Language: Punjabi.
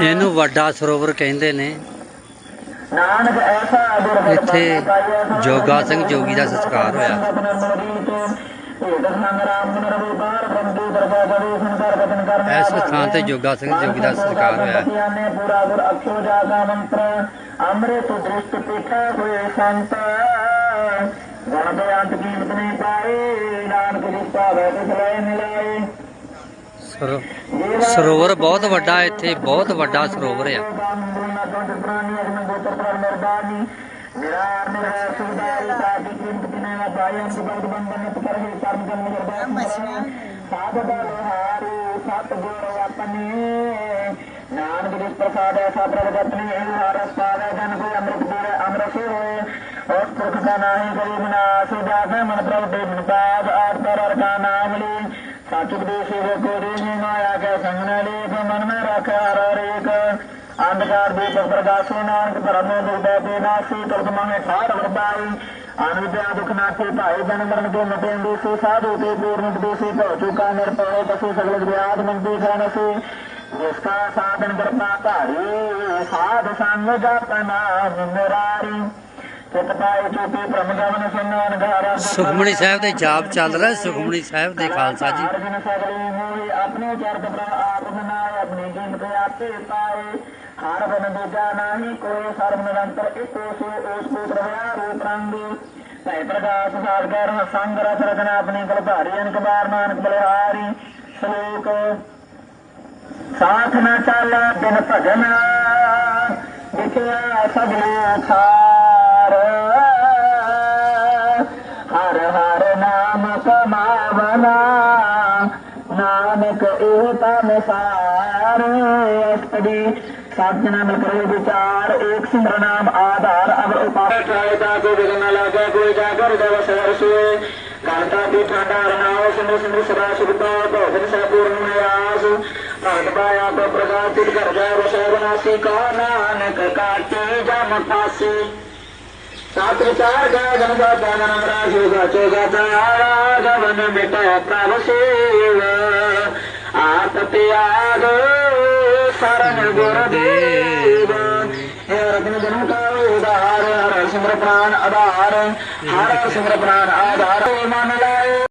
ਇਹਨੂੰ ਵੱਡਾ ਸਰੋਵਰ ਕਹਿੰਦੇ ਨੇ। ਨਾਨਕ ਐਸਾ ਗੁਰੋੜ ਇੱਥੇ ਜੋਗਾ ਸਿੰਘ ਜੋਗੀ ਦਾ ਸੰਸਕਾਰ ਹੋਇਆ। ਇਸ ਸਥਾਨ ਤੇ ਜੋਗਾ ਸਿੰਘ ਜੋਗੀ ਦਾ ਸੰਸਕਾਰ ਹੋਇਆ। ਅੰਮ੍ਰਿਤ ਦ੍ਰਿਸ਼ਟ ਪੀਠਾ ਹੋਏ ਸੰਤ ਗਣ ਬੇਅੰਤ ਕੀਮਤ ਨਹੀਂ ਪਾਏ। ਸਰੋਵਰ ਬਹੁਤ ਵੱਡਾ ਇੱਥੇ ਬਹੁਤ ਵੱਡਾ ਸਰੋਵਰ ਆ ਨਾਨਕ ਜਿਸ ਪ੍ਰਸਾਦ ਐਸਾ ਪ੍ਰਗਟ ਨਹੀਂ ਇਹ ਹਰਸ ਪਾਵੇ ਜਨ ਕੋਈ ਅੰਮ੍ਰਿਤ ਪੀਵੇ ਅੰਮ੍ਰਿਤ ਹੋਏ ਔਰ ਪੁਰਖ ਦਾ ਨਾਹੀ ਕਰੀ ਵਿਨਾਸ਼ ਜਾਗੇ ਮਨ ਪ੍ਰਭ ਦੇ ਮਨਪਾਦ ਸੱਚ ਉਪਦੇਸ਼ ਹੋ ਕੋਰੀ ਜੀ ਮਾਇਆ ਕੇ ਸੰਗ ਨ ਲੇਖ ਮਨ ਮੈਂ ਰੱਖਿਆ ਹਰ ਰੇਕ। ਅੰਧਕਾਰ ਦੀ ਪ੍ਰਗਾਸੋ ਨਾਨਕ ਧਰਮ ਨੂੰ ਦੁਖਦਾ ਤੇ ਨਾਸੀ ਤੁਰਤ ਮੰਗੇ ਠਾਰ ਵਰਦਾਈ ਅਨੁਦਿਆ ਦੁਖ ਨਾਥੀ ਭਾਈ ਜਨ ਮਰਨ ਕੇ ਮਟੇ ਅੰਦੇਸੇ ਸਾਧੂ ਤੇ ਪੂਰਨ ਉਪਦੇਸੇ ਭਉ ਚੁਕਾ ਨਿਰਪਉ ਪਸੂ ਸੰਗ ਜਪਨਾ ਸੁਖਮਣੀ ਸਾਹਿਬ ਦੇ ਜਾਪ ਚੱਲ ਰਿਹਾ ਸੁਖਮਣੀ ਸਾਹਿਬ ਦੇ ਖਾਲਸਾ ਜੀ। ਆਪਣੇ ਚਰਤ ਪ੍ਰਭ ਆਪ ਬਨਾਏ ਆਪਣੀ ਕੀਮਤ ਆਪੇ ਪਾਏ ਹਰ ਬਨ ਦੂਜਾ ਨਹੀਂ ਕੋਈ ਸਰਬ ਨਿਰੰਤਰ ਇੱਕੋ ਸੋ ਉਸ ਕੋ ਪ੍ਰਭਿਆ ਰੂਪ ਰੰਗ ਭੈ ਪ੍ਰਗਾਸ ਸਾਗਰ ਸੰਗ ਰਚ ਰਚਨਾ ਆਪਣੀ ਕਲਧਾਰੀ ਅਨਕ ਬਾਰ ਨਾਨਕ ਬਲਿਹਾਰੀ ਸ਼ਲੋਕ ਸਾਥ ਨਾ ਚੱਲ, ਬਿਨ ਭਜਨ, ਵਿਖਿਆ ਸਗਲੇ ਥਾਰ ਹਰ ਹਰ ਨਾਮ ਕਮਾਵਨਾ ਨਾਨਕ ਇਹ ਤਨ ਸਾਰ। ਅਸਤੜੀ ਸਾਧਨਾ ਮਿਲ ਕਰੇ ਵਿਚਾਰ। ਏਕ ਸਿੰਦਰ ਨਾਮ ਆਧਾਰ। ਅਵਰ ਉਪਾਸ ਚਾਹਦਾ ਕੋ ਵਿਗਨ ਲਾਗੇ, ਕੋਈ ਜਾਗਰ ਦੇਵ ਸਰ ਸੋਏ। ਦੀ ਠਾਡਾ ਰਨਾਉ ਸਿੰਧੂ ਸਿੰਧੂ ਸਦਾ ਸੁਖਤਾ ਭੋਜਨ ਸਾ ਪੂਰਨ ਨਿਆਸ ਭਗਤ ਪਾਇਆ ਕੋ ਪ੍ਰਗਾਸ ਤਿਤ ਕਰ ਜਾ ਰਸੈ ਬਨਾਸੀ ਕਾ। ਨਾਨਕ ਕਾਟੇ ਜਮ ਪਾਸੀ ਸਾਤ ਵਿਚਾਰ ਗਾ ਜਨ ਦਾ ਜਨ ਰਾਜ ਹੋਗਾ ਚੋਗਾ ਤਾਰਾ ਗਵਨ ਮਿਟਾ ਪ੍ਰਭ ਸੇਵ ਆਪ ਤਿਆਗ ਸਰਨ ਗੁਰ ਦੇਵ ਹੈ ਰਤਨ ਜਨਮ ਕਾ ਉਦਾਰ ਹਰ ਸਿਮਰ ਪ੍ਰਾਨ ਆਧਾਰ